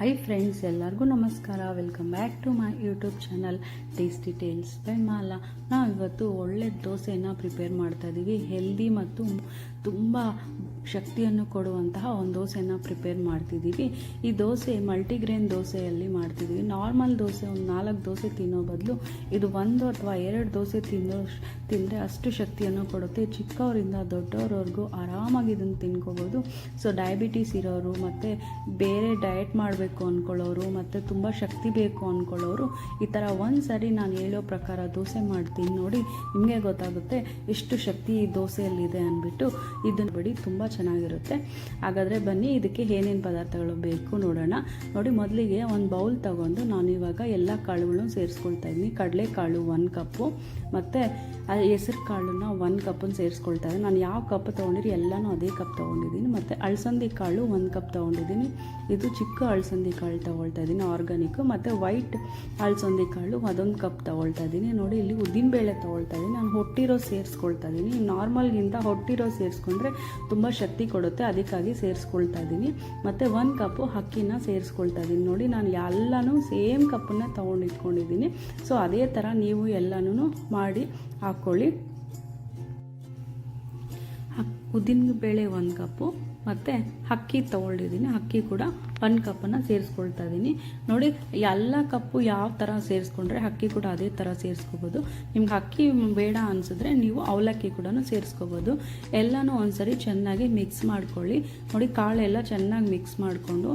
Hi friends ಎಲ್ಲರಿಗೂ ನಮಸ್ಕಾರ. Welcome back to my YouTube channel tasty tales by Mala ನಾವು ಇವತ್ತು ಒಳ್ಳೆ ದೋಸೆನ ಪ್ರಿಪೇರ್ ಮಾಡ್ತಾ ಇದ್ದೀವಿ ಹೆಲ್ದಿ ಮತ್ತು ತುಂಬ ಶಕ್ತಿಯನ್ನು ಕೊಡುವಂತಹ ಒಂದು ದೋಸೆನ ಪ್ರಿಪೇರ್ ಮಾಡ್ತಿದ್ದೀವಿ ಈ ದೋಸೆ ಮಲ್ಟಿಗ್ರೇನ್ ದೋಸೆಯಲ್ಲಿ ಮಾಡ್ತಿದ್ದೀವಿ ನಾರ್ಮಲ್ ದೋಸೆ ಒಂದು ನಾಲ್ಕು ದೋಸೆ ತಿನ್ನೋ ಬದಲು ಇದು ಒಂದು ಅಥವಾ ಎರಡು ದೋಸೆ ತಿನ್ನೋ ತಿಂದರೆ ಅಷ್ಟು ಶಕ್ತಿಯನ್ನು ಕೊಡುತ್ತೆ. ಚಿಕ್ಕವರಿಂದ ದೊಡ್ಡವರವರೆಗೂ ಆರಾಮಾಗಿ ಇದನ್ನು ತಿನ್ಕೋಬೋದು. ಸೊ ಡಯಾಬಿಟೀಸ್ ಇರೋರು ಮತ್ತು ಬೇರೆ ಡಯಟ್ ಮಾಡಬೇಕು ಅಂದ್ಕೊಳ್ಳೋರು ಮತ್ತು ತುಂಬ ಶಕ್ತಿ ಬೇಕು ಅಂದ್ಕೊಳ್ಳೋರು ಈ ಥರ ಒಂದು ಸರಿ ನಾನು ಹೇಳೋ ಪ್ರಕಾರ ದೋಸೆ ಮಾಡ್ತೀನಿ ನೋಡಿ ನಿಮಗೆ ಗೊತ್ತಾಗುತ್ತೆ ಎಷ್ಟು ಶಕ್ತಿ ಈ ದೋಸೆಯಲ್ಲಿದೆ ಅಂದ್ಬಿಟ್ಟು ಇದನ್ನು ಬಡಿ ತುಂಬ ಚೆನ್ನಾಗಿರುತ್ತೆ. ಹಾಗಾದರೆ ಬನ್ನಿ ಇದಕ್ಕೆ ಏನೇನು ಪದಾರ್ಥಗಳು ಬೇಕು ನೋಡೋಣ. ನೋಡಿ ಮೊದಲಿಗೆ ಒಂದು ಬೌಲ್ ತಗೊಂಡು ನಾನು ಇವಾಗ ಎಲ್ಲ ಕಾಳುಗಳನ್ನು ಸೇರಿಸ್ಕೊಳ್ತಾ ಇದ್ದೀನಿ. ಕಡಲೆಕಾಳು ಒಂದು ಕಪ್ಪು, ಮತ್ತು ಹೆಸರು ಕಾಳನ್ನ ಒಂದು ಕಪ್ಪನ್ನು ಸೇರಿಸ್ಕೊಳ್ತಾ ಇದ್ದೀನಿ. ನಾನು ಯಾವ ಕಪ್ ತೊಗೊಂಡಿರಿ ಎಲ್ಲನೂ ಅದೇ ಕಪ್ ತೊಗೊಂಡಿದ್ದೀನಿ. ಮತ್ತು ಅಳಸಂದಿ ಕಾಳು ಒಂದು ಕಪ್ ತೊಗೊಂಡಿದ್ದೀನಿ. ಇದು ಚಿಕ್ಕ ಅಳಸಂದಿ ಕಾಳು ತೊಗೊಳ್ತಾ ಇದ್ದೀನಿ ಆರ್ಗಾನಿಕ್ಕು ಮತ್ತು ವೈಟ್ ಅಳಸಂದಿ ಕಾಳು, ಅದೊಂದು ಕಪ್ ತೊಗೊಳ್ತಾ ಇದ್ದೀನಿ. ನೋಡಿ, ಇಲ್ಲಿ ಉದ್ದಿನಬೇಳೆ ತೊಗೊಳ್ತಾ ಇದ್ದೀನಿ. ನಾನು ಹೊಟ್ಟಿರೋ ಸೇರಿಸ್ಕೊಳ್ತಾ ಇದ್ದೀನಿ. ನಾರ್ಮಲ್ಗಿಂತ ಹೊಟ್ಟಿರೋ ಸೇರಿಸ್ಕೊಂಡ್ರೆ ತುಂಬ ಶಕ್ತಿ ಕೊಡುತ್ತೆ. ಅದಕ್ಕಾಗಿ ಸೇರಿಸ್ಕೊಳ್ತಾ ಇದ್ದೀನಿ. ಮತ್ತು ಒಂದು ಕಪ್ಪು ಅಕ್ಕಿನ ಸೇರಿಸ್ಕೊಳ್ತಾ ಇದ್ದೀನಿ. ನೋಡಿ, ನಾನು ಎಲ್ಲನೂ ಸೇಮ್ ಕಪ್ಪನ್ನ ತೊಗೊಂಡು ಇಟ್ಕೊಂಡಿದ್ದೀನಿ. ಸೊ ಅದೇ ಥರ ನೀವು ಎಲ್ಲನೂ ಮಾಡಿ ಹಾಕ್ಕೊಳ್ಳಿ. ಉದ್ದಿನ ಬೇಳೆ ಒಂದು ಕಪ್ಪು ಮತ್ತು ಅಕ್ಕಿ ತೊಗೊಂಡಿದ್ದೀನಿ. ಅಕ್ಕಿ ಕೂಡ ಒಂದು ಕಪ್ಪನ್ನು ಸೇರಿಸ್ಕೊಳ್ತಾ ಇದ್ದೀನಿ ನೋಡಿ ಎಲ್ಲ ಕಪ್ಪು ಯಾವ ಥರ ಸೇರಿಸ್ಕೊಂಡ್ರೆ ಅಕ್ಕಿ ಕೂಡ ಅದೇ ಥರ ಸೇರಿಸ್ಕೋಬೋದು. ನಿಮ್ಗೆ ಅಕ್ಕಿ ಬೇಡ ಅನಿಸಿದ್ರೆ ನೀವು ಅವಲಕ್ಕಿ ಕೂಡ ಸೇರಿಸ್ಕೋಬೋದು. ಎಲ್ಲನೂ ಒಂದ್ಸರಿ ಚೆನ್ನಾಗಿ ಮಿಕ್ಸ್ ಮಾಡ್ಕೊಳ್ಳಿ. ನೋಡಿ, ಕಾಳೆಲ್ಲ ಚೆನ್ನಾಗಿ ಮಿಕ್ಸ್ ಮಾಡಿಕೊಂಡು,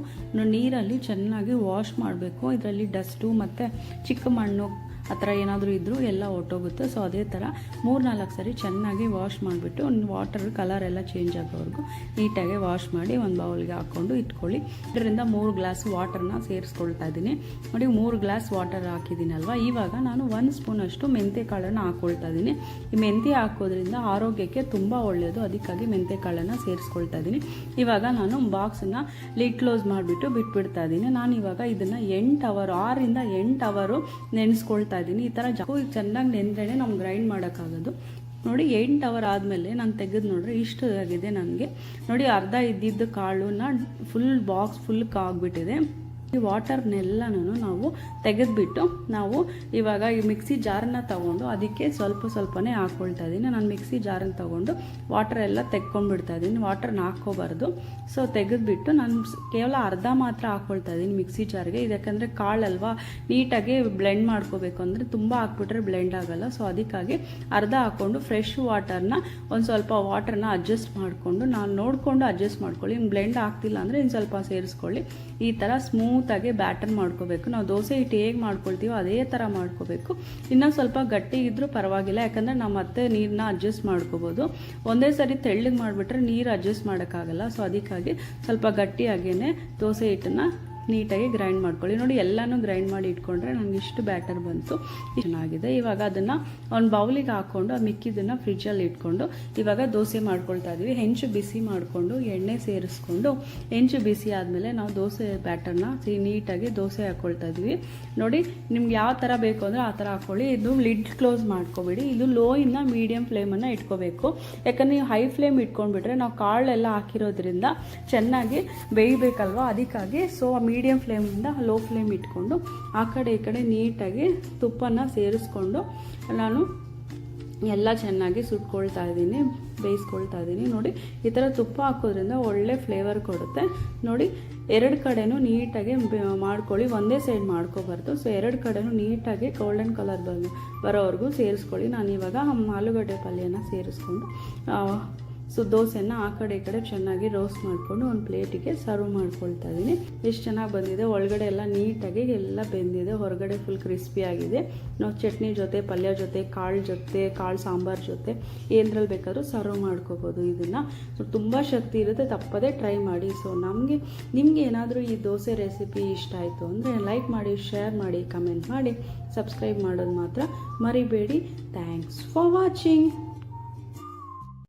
ನೀರಲ್ಲಿ ಚೆನ್ನಾಗಿ ವಾಶ್ ಮಾಡಬೇಕು. ಇದರಲ್ಲಿ ಡಸ್ಟು ಮತ್ತು ಚಿಕ್ಕ ಮಣ್ಣು ಆ ಥರ ಏನಾದರೂ ಇದ್ದರೂ ಎಲ್ಲ ಹೊಟ್ಟೋಗುತ್ತೆ ಸೊ ಅದೇ ಥರ ಮೂರು ನಾಲ್ಕು ಸರಿ ಚೆನ್ನಾಗಿ ವಾಶ್ ಮಾಡಿಬಿಟ್ಟು ಒಂದು ವಾಟರ್ ಕಲರ್ ಎಲ್ಲ ಚೇಂಜ್ ಆಗೋವರೆಗೂ ನೀಟಾಗಿ ವಾಶ್ ಮಾಡಿ ಒಂದು ಬೌಲ್ಗೆ ಹಾಕ್ಕೊಂಡು ಇಟ್ಕೊಳ್ಳಿ. ಇದರಿಂದ ಮೂರು ಗ್ಲಾಸ್ ವಾಟರ್ನ ಸೇರಿಸ್ಕೊಳ್ತಾ ಇದ್ದೀನಿ. ನೋಡಿ, ಮೂರು ಗ್ಲಾಸ್ ವಾಟರ್ ಹಾಕಿದ್ದೀನಲ್ವ? ಇವಾಗ ನಾನು ಒಂದು ಸ್ಪೂನಷ್ಟು ಮೆಂತೆ ಕಾಳನ್ನು ಹಾಕ್ಕೊಳ್ತಾ ಇದ್ದೀನಿ. ಈ ಮೆಂತ್ಯ ಹಾಕೋದ್ರಿಂದ ಆರೋಗ್ಯಕ್ಕೆ ತುಂಬ ಒಳ್ಳೆಯದು ಅದಕ್ಕಾಗಿ ಮೆಂತ್ಯ ಕಾಳನ್ನು ಸೇರಿಸ್ಕೊಳ್ತಾ ಇದ್ದೀನಿ. ಇವಾಗ ನಾನು ಬಾಕ್ಸನ್ನು ಲಿಡ್ ಕ್ಲೋಸ್ ಮಾಡಿಬಿಟ್ಟು ಬಿಟ್ಬಿಡ್ತಾ ಇದ್ದೀನಿ. ನಾನು ಇವಾಗ ಇದನ್ನು ಎಂಟು ಅವರು ಆರಿಂದ ಎಂಟು ಅವರು ನೆನೆಸ್ಕೊಳ್ತಾ ಇದ್ದೀನಿ. ಈ ಥರ ಜಾಕು ಚೆನ್ನಾಗಿ ನೆಂದ್ರೇ ನಾವು ಗ್ರೈಂಡ್ ಮಾಡೋಕ್ಕಾಗೋದು. ನೋಡಿ, ಎಂಟು ಅವರ್ ಆದಮೇಲೆ ನಾನು ತೆಗೆದು ನೋಡ್ರೆ, ಇಷ್ಟು ಆಗಿದೆ ನನಗೆ. ನೋಡಿ, ಅರ್ಧ ಇದ್ದಿದ್ದು ಕಾಳನ್ನ ಫುಲ್ ಬಾಕ್ಸ್ ಫುಲ್ ಆಗ್ಬಿಟ್ಟಿದೆ ಈ ವಾಟರ್ನೆಲ್ಲನೂ ನಾವು ತೆಗೆದುಬಿಟ್ಟು ನಾವು ಇವಾಗ ಈ ಮಿಕ್ಸಿ ಜಾರನ್ನ ತಗೊಂಡು ಅದಕ್ಕೆ ಸ್ವಲ್ಪ ಸ್ವಲ್ಪನೇ ಹಾಕ್ಕೊಳ್ತಾ ಇದ್ದೀನಿ. ನಾನು ಮಿಕ್ಸಿ ಜಾರನ್ನ ತಗೊಂಡು ವಾಟರ್ ಎಲ್ಲ ತೆಕ್ಕೊಂಡ್ಬಿಡ್ತಾ ಇದ್ದೀನಿ. ವಾಟರ್ನ ಹಾಕ್ಕೋಬಾರ್ದು ಸೊ ತೆಗೆದುಬಿಟ್ಟು ನಾನು ಕೇವಲ ಅರ್ಧ ಮಾತ್ರ ಹಾಕ್ಕೊಳ್ತಾ ಇದ್ದೀನಿ ಮಿಕ್ಸಿ ಜಾರ್ಗೆ ಇದಕ್ಕಂದರೆ ಕಾಳಲ್ವಾ? ನೀಟಾಗಿ ಬ್ಲೆಂಡ್ ಮಾಡ್ಕೋಬೇಕು ಅಂದರೆ ತುಂಬ ಹಾಕ್ಬಿಟ್ರೆ ಬ್ಲೆಂಡ್ ಆಗಲ್ಲ. ಸೊ ಅದಕ್ಕಾಗಿ ಅರ್ಧ ಹಾಕ್ಕೊಂಡು ಫ್ರೆಶ್ ವಾಟರ್ನ ಒಂದು ಸ್ವಲ್ಪ ವಾಟರ್ನ ಅಡ್ಜಸ್ಟ್ ಮಾಡಿಕೊಂಡು, ನಾನು ನೋಡಿಕೊಂಡು ಅಡ್ಜಸ್ಟ್ ಮಾಡ್ಕೊಳ್ಳಿ. ಇನ್ನು ಬ್ಲೆಂಡ್ ಆಗ್ತಿಲ್ಲ ಅಂದರೆ ಇನ್ನು ಸ್ವಲ್ಪ ಸೇರಿಸ್ಕೊಳ್ಳಿ. ಈ ಥರ ಸ್ಮೂತಾಗಿ ಬ್ಯಾಟರ್ ಮಾಡ್ಕೋಬೇಕು. ನಾವು ದೋಸೆ ಹಿಟ್ಟು ಹೇಗೆ ಮಾಡ್ಕೊಳ್ತೀವೋ ಅದೇ ಥರ ಮಾಡ್ಕೋಬೇಕು. ಇನ್ನೂ ಸ್ವಲ್ಪ ಗಟ್ಟಿ ಇದ್ದರೂ ಪರವಾಗಿಲ್ಲ, ಯಾಕಂದರೆ ನಾವು ಮತ್ತೆ ನೀರನ್ನ ಅಡ್ಜಸ್ಟ್ ಮಾಡ್ಕೋಬೋದು. ಒಂದೇ ಸರಿ ತೆಳ್ಳಗೆ ಮಾಡಿಬಿಟ್ರೆ ನೀರು ಅಡ್ಜಸ್ಟ್ ಮಾಡೋಕ್ಕಾಗಲ್ಲ ಸೊ ಅದಕ್ಕಾಗಿ ಸ್ವಲ್ಪ ಗಟ್ಟಿಯಾಗೇ ದೋಸೆ ಹಿಟ್ಟನ್ನು ನೀಟಾಗಿ ಗ್ರೈಂಡ್ ಮಾಡ್ಕೊಳ್ಳಿ. ನೋಡಿ, ಎಲ್ಲನೂ ಗ್ರೈಂಡ್ ಮಾಡಿ ಇಟ್ಕೊಂಡ್ರೆ ನನಗೆ ಇಷ್ಟು ಬ್ಯಾಟರ್ ಬಂತು. ಚೆನ್ನಾಗಿದೆ. ಇವಾಗ ಅದನ್ನು ಒಂದು ಬೌಲಿಗೆ ಹಾಕ್ಕೊಂಡು ಆ ಮಿಕ್ಕಿದ್ದನ್ನು ಫ್ರಿಜ್ಜಲ್ಲಿ ಇಟ್ಕೊಂಡು ಇವಾಗ ದೋಸೆ ಮಾಡ್ಕೊಳ್ತಾ ಇದ್ದೀವಿ ಹೆಂಚು ಬಿಸಿ ಮಾಡಿಕೊಂಡು, ಎಣ್ಣೆ ಸೇರಿಸ್ಕೊಂಡು, ಹೆಂಚು ಬಿಸಿ ಆದಮೇಲೆ ನಾವು ದೋಸೆ ಬ್ಯಾಟರ್ನ ನೀಟಾಗಿ ದೋಸೆ ಹಾಕ್ಕೊಳ್ತಾ ಇದ್ವಿ. ನೋಡಿ, ನಿಮ್ಗೆ ಯಾವ ಥರ ಬೇಕು ಅಂದರೆ ಆ ಥರ ಹಾಕ್ಕೊಳ್ಳಿ ಇದು ಲಿಡ್ ಕ್ಲೋಸ್ ಮಾಡ್ಕೊಬೇಡಿ. ಇದು ಲೋ ಲೋಯಿಂದ ಮೀಡಿಯಮ್ ಫ್ಲೇಮನ್ನು ಇಟ್ಕೋಬೇಕು. ಯಾಕಂದರೆ ನೀವು ಹೈ ಫ್ಲೇಮ್ ಇಟ್ಕೊಂಡ್ಬಿಟ್ರೆ ನಾವು ಕಾಳೆಲ್ಲ ಹಾಕಿರೋದ್ರಿಂದ ಚೆನ್ನಾಗಿ ಬೇಯಬೇಕಲ್ವ? ಅದಕ್ಕಾಗಿ ಸೊ ಮೀಡಿಯಮ್ ಫ್ಲೇಮಿಂದ ಲೋ ಫ್ಲೇಮ್ ಇಟ್ಕೊಂಡು ಆ ಕಡೆ ಈ ಕಡೆ ನೀಟಾಗಿ ತುಪ್ಪನ ಸೇರಿಸ್ಕೊಂಡು ನಾನು ಎಲ್ಲ ಚೆನ್ನಾಗಿ ಸುಟ್ಕೊಳ್ತಾ ಇದ್ದೀನಿ, ಬೇಯಿಸ್ಕೊಳ್ತಾ ಇದ್ದೀನಿ. ನೋಡಿ, ಈ ಥರ ತುಪ್ಪ ಹಾಕೋದ್ರಿಂದ ಒಳ್ಳೆ ಫ್ಲೇವರ್ ಕೊಡುತ್ತೆ. ನೋಡಿ, ಎರಡು ಕಡೆನೂ ನೀಟಾಗಿ ಮಾಡ್ಕೊಳ್ಳಿ, ಒಂದೇ ಸೈಡ್ ಮಾಡ್ಕೋಬಾರ್ದು. ಸೊ ಎರಡು ಕಡೆನೂ ನೀಟಾಗಿ ಗೋಲ್ಡನ್ ಕಲರ್ ಬರೋವರೆಗೂ ಸೇರಿಸ್ಕೊಳ್ಳಿ. ನಾನು ಇವಾಗ ಆಲೂಗಡ್ಡೆ ಪಲ್ಯನ ಸೇರಿಸ್ಕೊಂಡು ಸೊ ದೋಸೆನ ಆ ಕಡೆ ಈ ಕಡೆ ಚೆನ್ನಾಗಿ ರೋಸ್ಟ್ ಮಾಡಿಕೊಂಡು ಒಂದು ಪ್ಲೇಟಿಗೆ ಸರ್ವ್ ಮಾಡ್ಕೊಳ್ತಾ ಇದ್ದೀನಿ ಎಷ್ಟು ಚೆನ್ನಾಗಿ ಬಂದಿದೆ? ಒಳಗಡೆ ಎಲ್ಲ ನೀಟಾಗಿ ಎಲ್ಲ ಬೆಂದಿದೆ. ಹೊರಗಡೆ ಫುಲ್ ಕ್ರಿಸ್ಪಿ ಆಗಿದೆ. ನಾವು ಚಟ್ನಿ ಜೊತೆ, ಪಲ್ಯ ಜೊತೆ, ಕಾಳು ಜೊತೆ, ಕಾಳು ಸಾಂಬಾರು ಜೊತೆ ಏನರಲ್ಲಿ ಬೇಕಾದರೂ ಸರ್ವ್ ಮಾಡ್ಕೋಬೋದು ಇದನ್ನು. ಸೊ ತುಂಬ ಶಕ್ತಿ ಇರುತ್ತೆ. ತಪ್ಪದೇ ಟ್ರೈ ಮಾಡಿ. ಸೊ ನಮಗೆ, ನಿಮಗೆ ಏನಾದರೂ ಈ ದೋಸೆ ರೆಸಿಪಿ ಇಷ್ಟ ಆಯಿತು ಅಂದರೆ ಲೈಕ್ ಮಾಡಿ ಶೇರ್ ಮಾಡಿ ಕಮೆಂಟ್ ಮಾಡಿ ಸಬ್ಸ್ಕ್ರೈಬ್ ಮಾಡೋದು ಮಾತ್ರ ಮರಿಬೇಡಿ. Thanks for watching